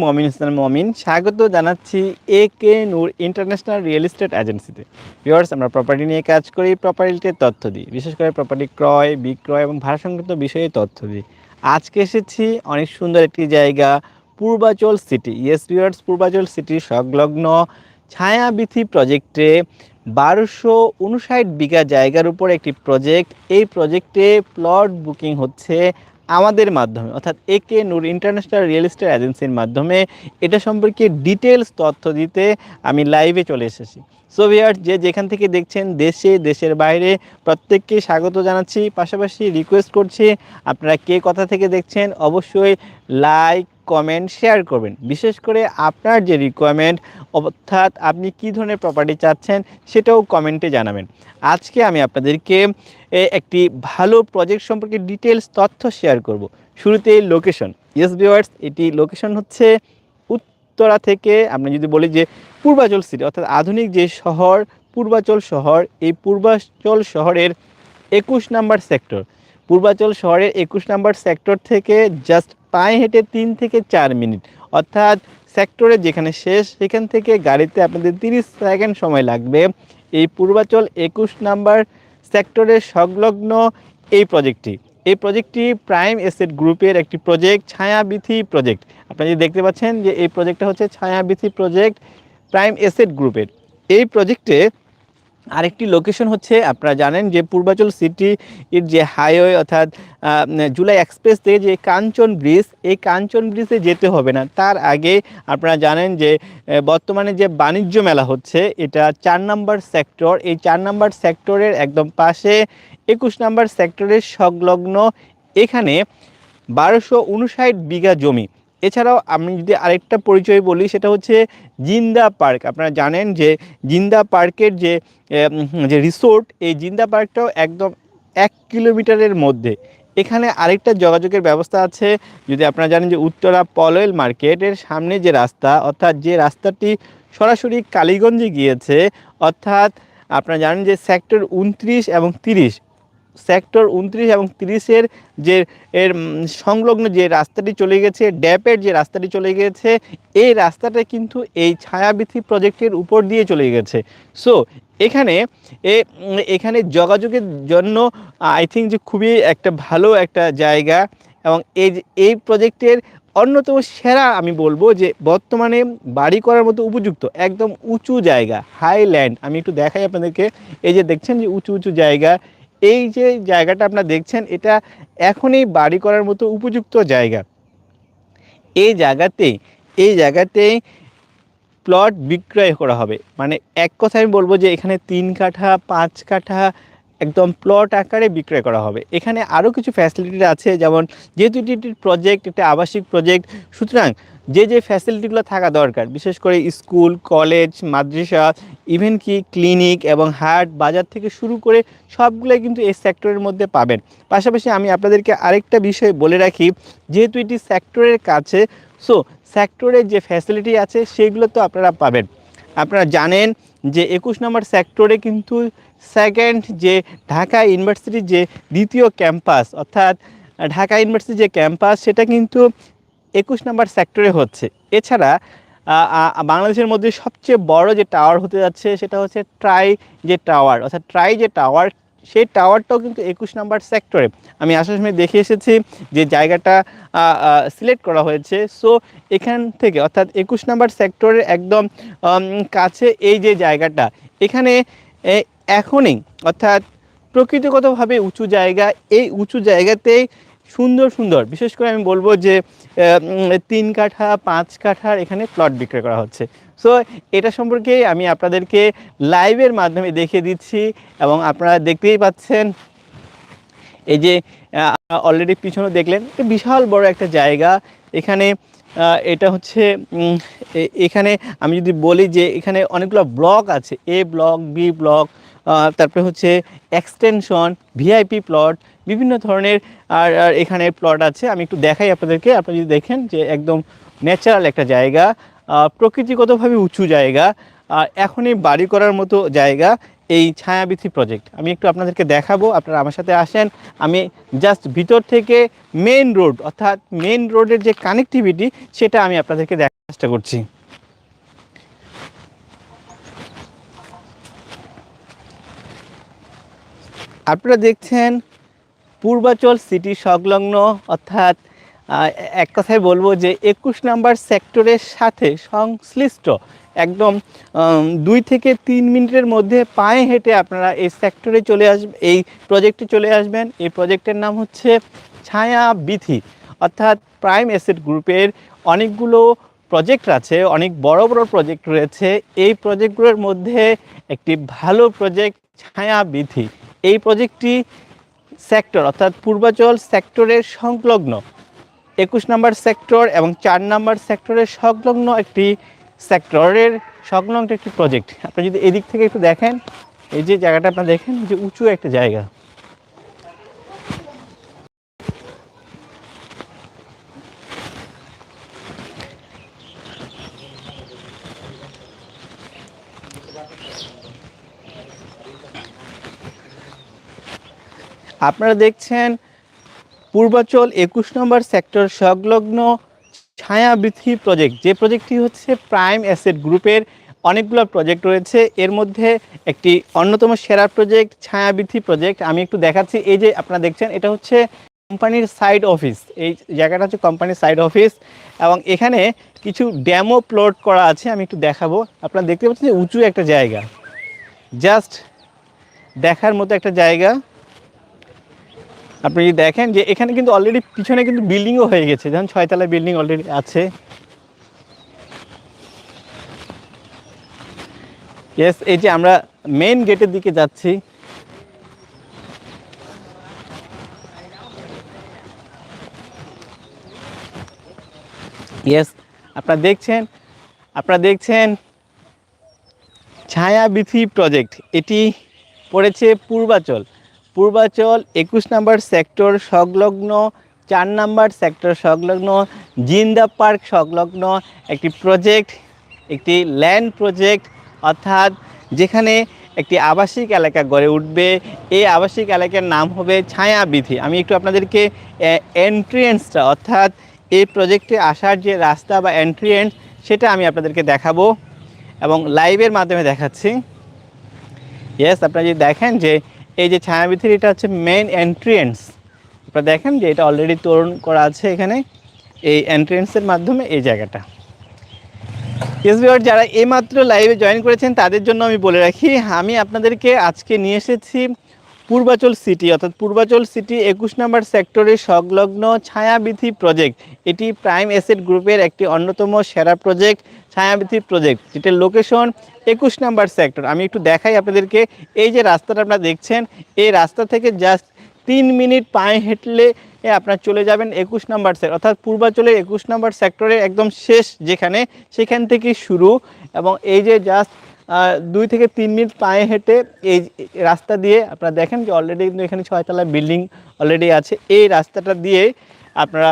মমিন ইসলাম মমিন। স্বাগত জানাচ্ছি A K Noor international real estate এজেন্সিতে ভিওয়ার্স আমরা প্রপার্টি নিয়ে কাজ করি প্রপার্টিতে তথ্য দিই। বিশেষ করে প্রপার্টি ক্রয়, বিক্রয় এবং ভাড়া সংক্রান্ত বিষয়ে তথ্য দিই। আজকে এসেছি অনেক সুন্দর একটি জায়গা, Purbachal city yes viewers Purbachal city সংলগ্ন ছায়াবিথি প্রজেক্টে বারোশো উনষাট বিঘা জায়গার উপর একটি প্রজেক্ট এই প্রজেক্টে প্লট বুকিং হচ্ছে আমাদের মাধ্যমে, অর্থাৎ A K Noor international real estate এজেন্সির মাধ্যমে এটা সম্পর্কে ডিটেলস তথ্য দিতে আমি লাইভে চলে এসেছি। সো ভিয়ার যে যেখান থেকে দেখছেন দেশে, দেশের বাইরে, প্রত্যেককে স্বাগত জানাচ্ছি। পাশাপাশি রিকোয়েস্ট করছি, আপনারা কে কথা থেকে দেখছেন, অবশ্যই লাইক কমেন্ট শেয়ার করবেন। বিশেষ করে আপনার যে রিকোয়ারমেন্ট অর্থাৎ আপনি কী ধরনের প্রপার্টি চাচ্ছেন সেটাও কমেন্টে জানাবেন। আজকে আমি আপনাদেরকে একটি ভালো প্রজেক্ট সম্পর্কে ডিটেলস তথ্য শেয়ার করব। শুরুতে লোকেশন ইয়েস ভিওয়ার্স এটি লোকেশন হচ্ছে উত্তরা থেকে আমরা যদি বলি যে পূর্বাচল সিটি অর্থাৎ আধুনিক যে শহর, পূর্বাচল শহর, এই পূর্বাচল শহরের একুশ নাম্বার সেক্টর পূর্বাচল শহরের একুশ নাম্বার সেক্টর থেকে জাস্ট পায়ে হেঁটে তিন থেকে চার মিনিট অর্থাৎ সেক্টরে যেখানে শেষ, সেখান থেকে গাড়িতে আপনাদের তিরিশ সেকেন্ড সময় লাগবে। এই পূর্বাচল একুশ নাম্বার সেক্টরের সংলগ্ন এই প্রজেক্টটি এই প্রজেক্টটি প্রাইম এসেট গ্রুপের একটি প্রজেক্ট ছায়াবিথি প্রজেক্ট আপনারা যে দেখতে পাচ্ছেন যে এই প্রজেক্টটা হচ্ছে ছায়াবিথি প্রজেক্ট প্রাইম এসেট গ্রুপের এই প্রজেক্টে আরেকটি লোকেশন হচ্ছে, আপনারা জানেন যে পূর্বাচল সিটি এর যে হাইওয়ে অর্থাৎ জুলাই এক্সপ্রেস থেকে যে কাঞ্চন ব্রিজ এই কাঞ্চন ব্রিজে যেতে হবে না। তার আগে আপনারা জানেন যে বর্তমানে যে বাণিজ্য মেলা হচ্ছে, এটা চার নাম্বার সেক্টর এই চার নাম্বার সেক্টরের একদম পাশে একুশ নাম্বার সেক্টরের সংলগ্ন এখানে বারোশো উনষাট বিঘা জমি। এছাড়াও আমি যদি আরেকটা পরিচয় বলি, সেটা হচ্ছে জিন্দা পার্ক। আপনারা জানেন যে জিন্দা পার্কের যে যে রিসোর্ট, এই জিন্দা পার্কটাও একদম এক কিলোমিটারের মধ্যে। এখানে আরেকটা যোগাযোগের ব্যবস্থা আছে। যদি আপনারা জানেন যে উত্তরা পলয়েল মার্কেটের সামনে যে রাস্তা, অর্থাৎ যে রাস্তাটি সরাসরি কালীগঞ্জে গিয়েছে, অর্থাৎ আপনারা জানেন যে সেক্টর উনত্রিশ এবং তিরিশ। সেক্টর উনত্রিশ এবং তিরিশের যে এর সংলগ্ন যে রাস্তাটি চলে গেছে, ড্যাপের যে রাস্তাটি চলে গেছে, এই রাস্তাটা কিন্তু এই ছায়াবিথি প্রজেক্টের উপর দিয়ে চলে গেছে। সো এখানে, এ এখানে যোগাযোগের জন্য, আই থিঙ্ক যে খুবই একটা ভালো একটা জায়গা এবং এই এই প্রজেক্টের অন্যতম সেরা আমি বলব যে বর্তমানে বাড়ি করার মতো উপযুক্ত, একদম উঁচু জায়গা হাইল্যান্ড আমি একটু দেখাই আপনাদেরকে। এই যে দেখছেন যে উঁচু উঁচু জায়গা এই যে জায়গাটা আপনারা দেখছেন, এটা এখনই বাড়ি করার মতো উপযুক্ত জায়গা। এই জায়গাতেই এই জায়গাতেই প্লট বিক্রয় করা হবে। মানে এক কথা আমি বলব যে এখানে তিন কাঠা, পাঁচ কাঠা একদম প্লট আকারে বিক্রয় করা হবে। এখানে আরও কিছু ফ্যাসিলিটি আছে, যেমন যেহেতু এটি প্রজেক্ট একটা আবাসিক প্রজেক্ট সুতরাং যে যে ফ্যাসিলিটিগুলো থাকা দরকার, বিশেষ করে স্কুল কলেজ মাদ্রাসা ইভেন কি ক্লিনিক এবং হাট, বাজার থেকে শুরু করে সবগুলোই কিন্তু এই সেক্টরের মধ্যে পাবেন। পাশাপাশি আমি আপনাদেরকে আরেকটা বিষয় বলে রাখি, যেহেতু এটি সেক্টরের কাছে সো সেক্টরের যে ফ্যাসিলিটি আছে, সেগুলো তো আপনারা পাবেন। আপনারা জানেন যে একুশ নম্বর সেক্টরে কিন্তু সেকেন্ড যে ঢাকা ইউনিভার্সিটির যে দ্বিতীয় ক্যাম্পাস অর্থাৎ ঢাকা ইউনিভার্সিটির যে ক্যাম্পাস সেটা কিন্তু একুশ নম্বর সেক্টরে হচ্ছে। এছাড়া বাংলাদেশের মধ্যে সবচেয়ে বড় যে টাওয়ার হতে যাচ্ছে সেটা হচ্ছে ট্রাই যে টাওয়ার অর্থাৎ ট্রাই যে টাওয়ার সেই টাওয়ারটাও কিন্তু একুশ নম্বর সেক্টরে। আমি আসার সময় দেখে এসেছি যে জায়গাটা সিলেক্ট করা হয়েছে। সো এখান থেকে, অর্থাৎ একুশ নম্বর সেক্টরের একদম কাছে এই যে জায়গাটা, এখানে এখনই, অর্থাৎ প্রকৃতিগতভাবে উঁচু জায়গা, এই উঁচু জায়গাতেই সুন্দর সুন্দর। বিশেষ করে আমি বলব যে তিন কাঠা, পাঁচ কাঠার এখানে প্লট বিক্রয় করা হচ্ছে। সো এটা সম্পর্কে আমি আপনাদেরকে লাইভের মাধ্যমে দেখিয়ে দিচ্ছি এবং আপনারা দেখতেই পাচ্ছেন, এই যে অলরেডি পিছনে দেখলেন বিশাল বড় একটা জায়গা। এখানে এটা হচ্ছে এখানে আমি যদি বলি যে, এখানে অনেকগুলো ব্লক আছে এ ব্লক বি ব্লক তারপরে হচ্ছে এক্সটেনশন ভিআইপি প্লট বিভিন্ন ধরনের আর আর এখানে প্লট আছে। আমি একটু দেখাই আপনাদেরকে। আপনারা যদি দেখেন যে একদম ন্যাচারাল একটা জায়গা প্রকৃতিগতভাবে উঁচু জায়গা আর এখনই বাড়ি করার মতো জায়গা এই ছায়াবিথি প্রজেক্ট আমি একটু আপনাদেরকে দেখাবো। আপনারা আমার সাথে আসেন। আমি জাস্ট ভিতর থেকে মেন রোড অর্থাৎ মেন রোডের যে কানেক্টিভিটি সেটা আমি আপনাদেরকে দেখার চেষ্টা করছি। আপনারা দেখছেন পূর্বাচল সিটি সংলগ্ন, অর্থাৎ এক কথায় বলব যে একুশ নাম্বার সেক্টরের সাথে সংশ্লিষ্ট একদম দুই থেকে তিন মিনিটের মধ্যে পায়ে হেঁটে আপনারা এই সেক্টরে চলে আসবেন এই প্রজেক্টে চলে আসবেন। এই প্রজেক্টের নাম হচ্ছে ছায়া বিথি অর্থাৎ প্রাইম এসেট গ্রুপের অনেকগুলো প্রজেক্ট আছে, অনেক বড় বড় প্রজেক্ট রয়েছে। এই প্রজেক্টগুলোর মধ্যে একটি ভালো প্রজেক্ট ছায়া বিথি এই প্রজেক্টটি সেক্টর, অর্থাৎ পূর্বাচল সেক্টরের সংলগ্ন। একুশ নম্বর সেক্টর এবং চার নম্বর সেক্টরের সংলগ্ন একটি সেক্টরের সংলগ্ন একটি প্রজেক্ট আপনি যদি এদিক থেকে একটু দেখেন, এই যে জায়গাটা আপনারা দেখেন যে উঁচু একটা জায়গা। আপনারা দেখছেন পূর্বাচল একুশ নম্বর সেক্টর সংলগ্ন ছায়াবৃথি প্রজেক্ট যে প্রজেক্টটি হচ্ছে প্রাইম অ্যাসেট গ্রুপের অনেকগুলো প্রজেক্ট রয়েছে। এর মধ্যে একটি অন্যতম সেরা প্রজেক্ট ছায়াবৃথি প্রজেক্ট আমি একটু দেখাচ্ছি। এই যে আপনারা দেখছেন, এটা হচ্ছে কোম্পানির সাইড অফিস এই জায়গাটা হচ্ছে কোম্পানির সাইড অফিস এবং এখানে কিছু ড্যামো প্লট করা আছে, আমি একটু দেখাবো। আপনারা দেখতে পাচ্ছেন যে উঁচু একটা জায়গা। জাস্ট দেখার মতো একটা জায়গা। আপনি যদি দেখেন যে এখানে কিন্তু অলরেডি পিছনে কিন্তু বিল্ডিংও হয়ে গেছে। যেমন ছয়তলা বিল্ডিং অলরেডি আছে। ইয়েস এই যে আমরা মেন গেটের দিকে যাচ্ছি। ইয়েস আপনারা দেখছেন আপনারা দেখছেন ছায়া ছায়াবিথি প্রজেক্ট এটি পড়েছে পূর্বাচল। পূর্বাচল, একুশ নম্বর সেক্টর সংলগ্ন, চার নম্বর সেক্টর সংলগ্ন, জিন্দা পার্ক সংলগ্ন একটি প্রজেক্ট, একটি ল্যান্ড প্রজেক্ট, অর্থাৎ যেখানে একটি আবাসিক এলাকা গড়ে উঠবে। এই আবাসিক এলাকার নাম হবে ছায়াবিথি আমি একটু আপনাদেরকে এন্ট্রিয়েন্সটা অর্থাৎ এই প্রজেক্টে আসার যে রাস্তা বা এন্ট্রিয়েন্স সেটা আমি আপনাদেরকে দেখাবো এবং লাইভের মাধ্যমে দেখাচ্ছি। ইয়েস আপনারা যদি দেখেন যে এই যে ছায়া ভিতরে এটা হচ্ছে মেন এন্ট্রিয়েন্স আপনারা দেখেন যে এটা অলরেডি তরুণ করা আছে এখানে, এই এন্ট্রিয়েন্সের মাধ্যমে এই জায়গাটা। এসবিআর যারা এইমাত্র লাইভে জয়েন করেছেন, তাদের জন্য আমি বলে রাখি, আমি আপনাদেরকে আজকে নিয়ে এসেছি পূর্বাচল সিটি, অর্থাৎ পূর্বাচল সিটি একুশ নম্বর সেক্টরের সংলগ্ন ছায়াবিথি প্রজেক্ট এটি প্রাইম এসেট গ্রুপের একটি অন্যতম সেরা প্রজেক্ট ছায়াবিথি প্রজেক্ট যেটার লোকেশন একুশ নাম্বার সেক্টর আমি একটু দেখাই আপনাদেরকে, এই যে রাস্তাটা আপনারা দেখছেন, এই রাস্তা থেকে জাস্ট তিন মিনিট পায়ে হেঁটলে আপনার চলে যাবেন একুশ নাম্বার সেক্টর অর্থাৎ পূর্বাচলের একুশ নাম্বার সেক্টরের একদম শেষ যেখানে, সেখান থেকে শুরু। এবং এই যে জাস্ট দুই থেকে তিন মিনিট পায়ে হেঁটে এই রাস্তা দিয়ে আপনারা দেখেন যে অলরেডি কিন্তু এখানে ছয়তলা বিল্ডিং অলরেডি আছে। এই রাস্তাটা দিয়ে আপনারা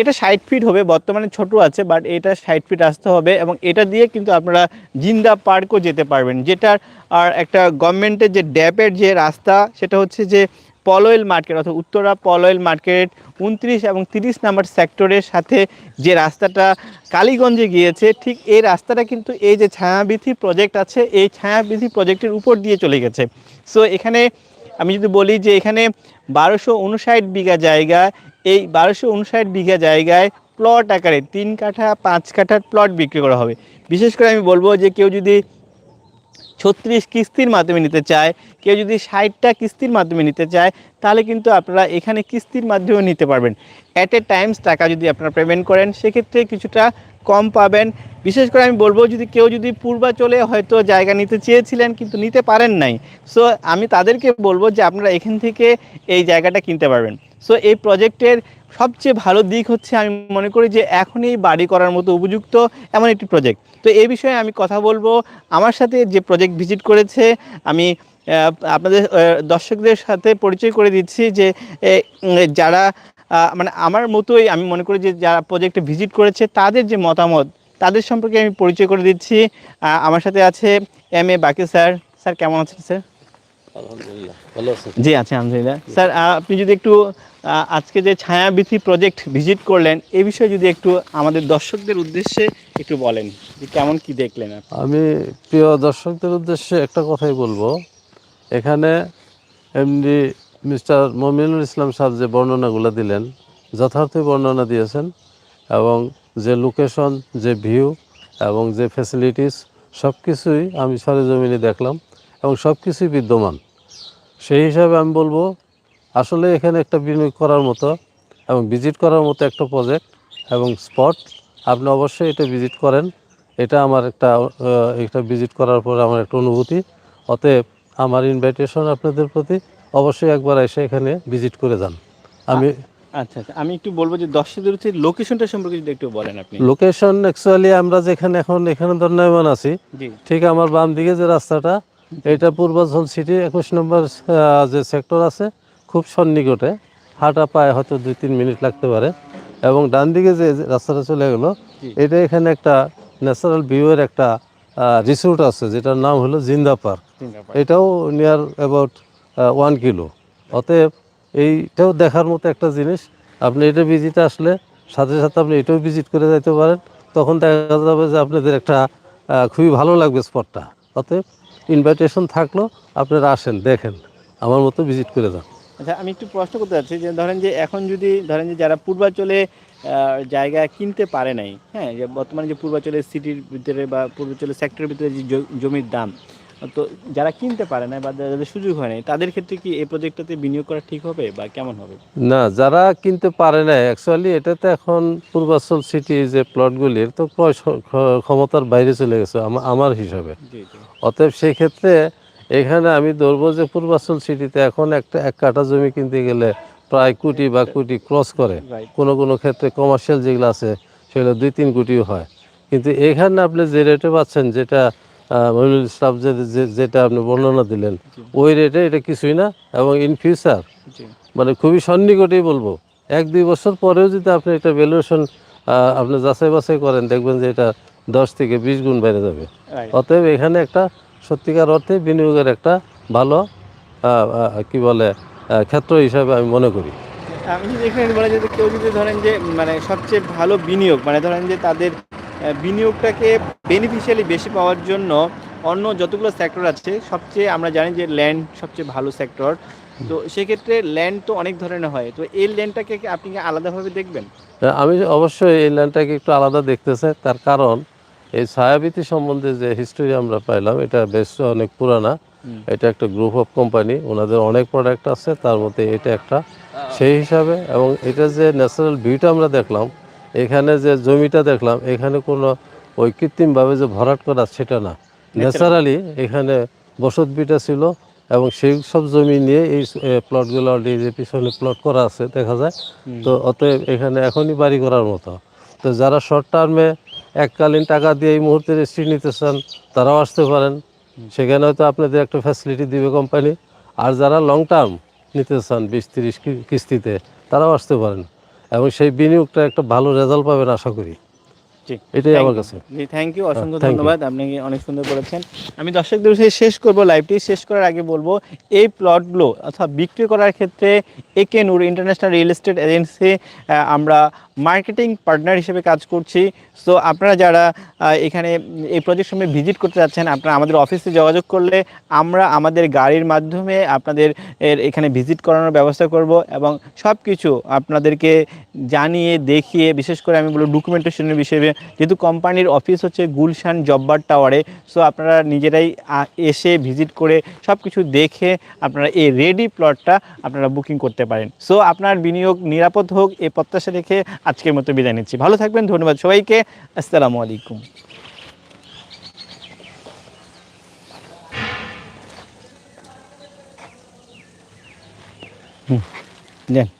এটা ষাট ফিট হবে, বর্তমানে ছোট আছে বাট এটা ষাট ফিট আসতে হবে এবং এটা দিয়ে কিন্তু আপনারা জিন্দা পার্কও যেতে পারবেন। যেটার আর একটা গভর্নমেন্টের যে ড্যাপের যে রাস্তা, সেটা হচ্ছে যে পলয়েল মার্কেট, অর্থাৎ উত্তরা পলয়েল মার্কেট, উনত্রিশ এবং তিরিশ নাম্বার সেক্টরের সাথে যে রাস্তাটা কালীগঞ্জে গিয়েছে, ঠিক এই রাস্তাটা কিন্তু এই যে ছায়াবিথি প্রজেক্ট আছে, এই ছায়াবিথি প্রজেক্টের উপর দিয়ে চলে গেছে। সো এখানে আমি যদি বলি যে এখানে বারোশো উনষাট বিঘা জায়গা, এই বারোশো উনষাট বিঘা জায়গায় প্লট আকারে তিন কাঠা, পাঁচ কাঠার প্লট বিক্রি করা হবে। বিশেষ করে আমি বলব যে কেউ যদি ছত্রিশ কিস্তির মাধ্যমে নিতে চায়, কেউ যদি ষাটটা কিস্তির মাধ্যমে নিতে চায়, তাহলে কিন্তু আপনারা এখানে কিস্তির মাধ্যমে নিতে পারবেন। অ্যাট এ টাইমস টাকা যদি আপনারা পেমেন্ট করেন, সেক্ষেত্রে কিছুটা কম পাবেন। বিশেষ করে আমি বলব, যদি কেউ যদি পূর্বাচলে হয়তো জায়গা নিতে চেয়েছিলেন, কিন্তু নিতে পারেন নাই সো আমি তাদেরকে বলব যে আপনারা এখান থেকে এই জায়গাটা কিনতে পারবেন। সো এই প্রজেক্টের সবচেয়ে ভালো দিক হচ্ছে আমি মনে করি যে এখনই বাড়ি করার মতো উপযুক্ত এমন একটি প্রজেক্ট তো এই বিষয়ে আমি কথা বলব। আমার সাথে যে প্রজেক্ট ভিজিট করেছে, আমি আপনাদের দর্শকদের সাথে পরিচয় করে দিচ্ছি যে যারা মানে আমার মতোই আমি মনে করি যে যারা প্রজেক্টে ভিজিট করেছে, তাদের যে মতামত, তাদের সম্পর্কে আমি পরিচয় করে দিচ্ছি। আমার সাথে আছে এম এ বাকি স্যার। স্যার, কেমন আছেন, স্যার? জি আছি আলহামদুলিল্লাহ। স্যার আপনি যদি একটু আজকে যে ছায়াবিথি প্রজেক্ট ভিজিট করলেন এই বিষয়ে যদি একটু আমাদের দর্শকদের উদ্দেশ্যে একটু বলেন যে কেমন কি দেখলেন আমি প্রিয় দর্শকদের উদ্দেশ্যে একটা কথাই বলব। এখানে এমনি মিস্টার মমিনুল ইসলাম সাহেব যে বর্ণনাগুলো দিলেন যথার্থই বর্ণনা দিয়েছেন এবং যে লোকেশন যে ভিউ এবং যে ফ্যাসিলিটিস সব কিছুই আমি সরেজমিনে দেখলাম এবং সব কিছুই বিদ্যমান। সেই হিসাবে আমি বলব আসলে এখানে একটা বিনিয়োগ করার মতো এবং ভিজিট করার মতো একটা প্রজেক্ট এবং স্পট আপনি অবশ্যই এটা ভিজিট করেন। এটা আমার একটা এটা ভিজিট করার পর আমার একটা অনুভূতি। অতএব আমার ইনভাইটেশন আপনাদের প্রতি অবশ্যই একবার এসে এখানে ভিজিট করে যান। আমি আচ্ছা আচ্ছা আমি একটু বলব যে দর্শকদের হচ্ছে লোকেশনটা সম্পর্কে যদি একটু বলেন আপনি। লোকেশন অ্যাকচুয়ালি আমরা যেখানে এখন এখানে দণ্ডায়মান আছি। ঠিক আমার বাম দিকে যে রাস্তাটা এটা পূর্বাঞ্চল সিটি একুশ নম্বর যে সেক্টর আছে খুব সন্নিকটে। হাঁটা পায়ে হয়তো দুই তিন মিনিট লাগতে পারে। এবং ডান দিকে যে রাস্তাটা চলে গেলো এটা এখানে একটা ন্যাচারাল ভিউয়ের একটা রিসোর্ট আছে যেটার নাম হলো জিন্দা পার্ক। এটাও নিয়ার অ্যাবাউট ওয়ান কিলো অতএব এইটাও দেখার মতো একটা জিনিস। আপনি এটা ভিজিটে আসলে সাথে সাথে আপনি এটাও ভিজিট করে যেতে পারেন। তখন দেখা যাবে যে আপনাদের একটা খুবই ভালো লাগবে স্পটটা অতএব ইনভাইটেশন থাকল আপনারা আসেন দেখেন আমার মতো ভিজিট করে যান। আচ্ছা আমি একটু প্রশ্ন করতে চাচ্ছি যে ধরেন যে এখন যদি ধরেন যে যারা পূর্বাঞ্চলে আহ, জায়গা কিনতে পারে নাই হ্যাঁ যে বর্তমানে যে পূর্বাচলের সিটির ভিতরে বা পূর্বাচলের সেক্টরের ভিতরে যে জমির দাম তো যারা কিনতে পারে না বা যাদের সুযোগ হয় নাই তাদের ক্ষেত্রে কি এই প্রজেক্টটাতে বিনিয়োগ করা ঠিক হবে বা কেমন হবে? না যারা কিনতে পারে না অ্যাকচুয়ালি এটাতে এখন পূর্বাচল সিটি যে প্লটগুলির তো ক্রয় ক্ষ- ক্ষমতার বাইরে চলে গেছে আমার হিসাবে। অতএব সেই ক্ষেত্রে এখানে আমি ধরবো যে পূর্বাচল সিটিতে এখন একটা এক কাঠা জমি কিনতে গেলে প্রায় কোটি বা কোটি ক্রস করে। কোনো কোনো ক্ষেত্রে কমার্শিয়াল যেগুলো আছে সেগুলো দুই তিন কোটিও হয়। কিন্তু এখানে আপনি যে রেটে পাচ্ছেন যেটা আহ, ইসলাম যে যেটা আপনি বর্ণনা দিলেন ওই রেটে এটা কিছুই না এবং ইন ফিউচার মানে খুবই সন্নিকটেই বলব এক দুই বছর পরেও যদি আপনি একটা ভ্যালুয়েশন আপনি যাচাই বাছাই করেন দেখবেন যে এটা দশ থেকে বিশ গুণ বেড়ে যাবে। অতএব এখানে একটা সত্যিকার অর্থে বিনিয়োগের একটা ভালো কি বলে ক্ষেত্র হিসাবে আমি মনে করি। আমি যদি এখানে বলা যায় কেউ যদি ধরেন যে মানে সবচেয়ে ভালো বিনিয়োগ মানে ধরেন যে তাদের বিনিয়োগটাকে বেনিফিশিয়ালি বেশি পাওয়ার জন্য অন্য যতগুলো সেক্টর আছে সবচেয়ে আমরা জানি যে ল্যান্ড সবচেয়ে ভালো সেক্টর তো সেক্ষেত্রে ল্যান্ড তো অনেক ধরনের হয়। তো এই ল্যান্ডটাকে আপনি কি আলাদাভাবে দেখবেন? আমি অবশ্যই এই ল্যান্ডটাকে একটু আলাদা দেখতেছে। তার কারণ এই ছায়াবীতি সম্বন্ধে যে হিস্টোরি আমরা পাইলাম এটা বেশ অনেক পুরানা। এটা একটা গ্রুপ অফ কোম্পানি ওনাদের অনেক প্রোডাক্ট আছে তার মধ্যে এটা একটা। সেই হিসাবে এবং এটা যে ন্যাচারাল ভিউটা আমরা দেখলাম এখানে যে জমিটা দেখলাম এখানে কোনো ওই কৃত্রিমভাবে যে ভরাট করা সেটা না। ন্যাচারালি এখানে বসত বিটা ছিল এবং সেই সব জমি নিয়ে এই প্লটগুলো অলরেডি যে পিছনে প্লট করা আছে দেখা যায়। তো অতএব এখানে এখনই বাড়ি করার মতো। তো যারা শর্ট টার্মে এককালীন টাকা দিয়ে এই মুহূর্তে রেস্ট্রি নিতে চান তারাও আসতে পারেন। সেখানে হয়তো আপনাদের একটা ফ্যাসিলিটি দিবে কোম্পানি আর যারা লং টার্ম নিতে চান বিশ তিরিশ কিস্তিতে তারাও আসতে পারেন। এবং সেই বিনিয়োগটা একটা ভালো রেজাল্ট পাবেন আশা করি। এটাই আমার কাছে। জি থ্যাংক ইউ অসংখ্য. ধন্যবাদ আপনি অনেক সুন্দর করেছেন। আমি দর্শকদের শেষ করব লাইভটি শেষ করার আগে বলব এই প্লটগুলো অর্থাৎ বিক্রি করার ক্ষেত্রে A K Noor international real estate agency আমরা মার্কেটিং পার্টনার হিসেবে কাজ করছি। সো আপনারা যারা এখানে এই প্রজেক্ট সময় ভিজিট করতে যাচ্ছেন আপনারা আমাদের অফিসে যোগাযোগ করলে আমরা আমাদের গাড়ির মাধ্যমে আপনাদের এখানে ভিজিট করানোর ব্যবস্থা করব এবং সব কিছু আপনাদেরকে জানিয়ে দেখিয়ে বিশেষ করে আমি বলব ডকুমেন্টেশনের বিষয়ে যেহেতু কোম্পানির অফিস হচ্ছে গুলশান জব্বার টাওয়ারে সো আপনারা নিজেরাই এসে ভিজিট করে সব কিছু দেখে আপনারা এই রেডি প্লটটা আপনারা বুকিং করতে পারেন। সো আপনার বিনিয়োগ নিরাপদ হোক এই প্রত্যাশা রেখে আজকের মতো বিদায় নিচ্ছি। ভালো থাকবেন ধন্যবাদ সবাইকে আসসালামু আলাইকুম। হুম,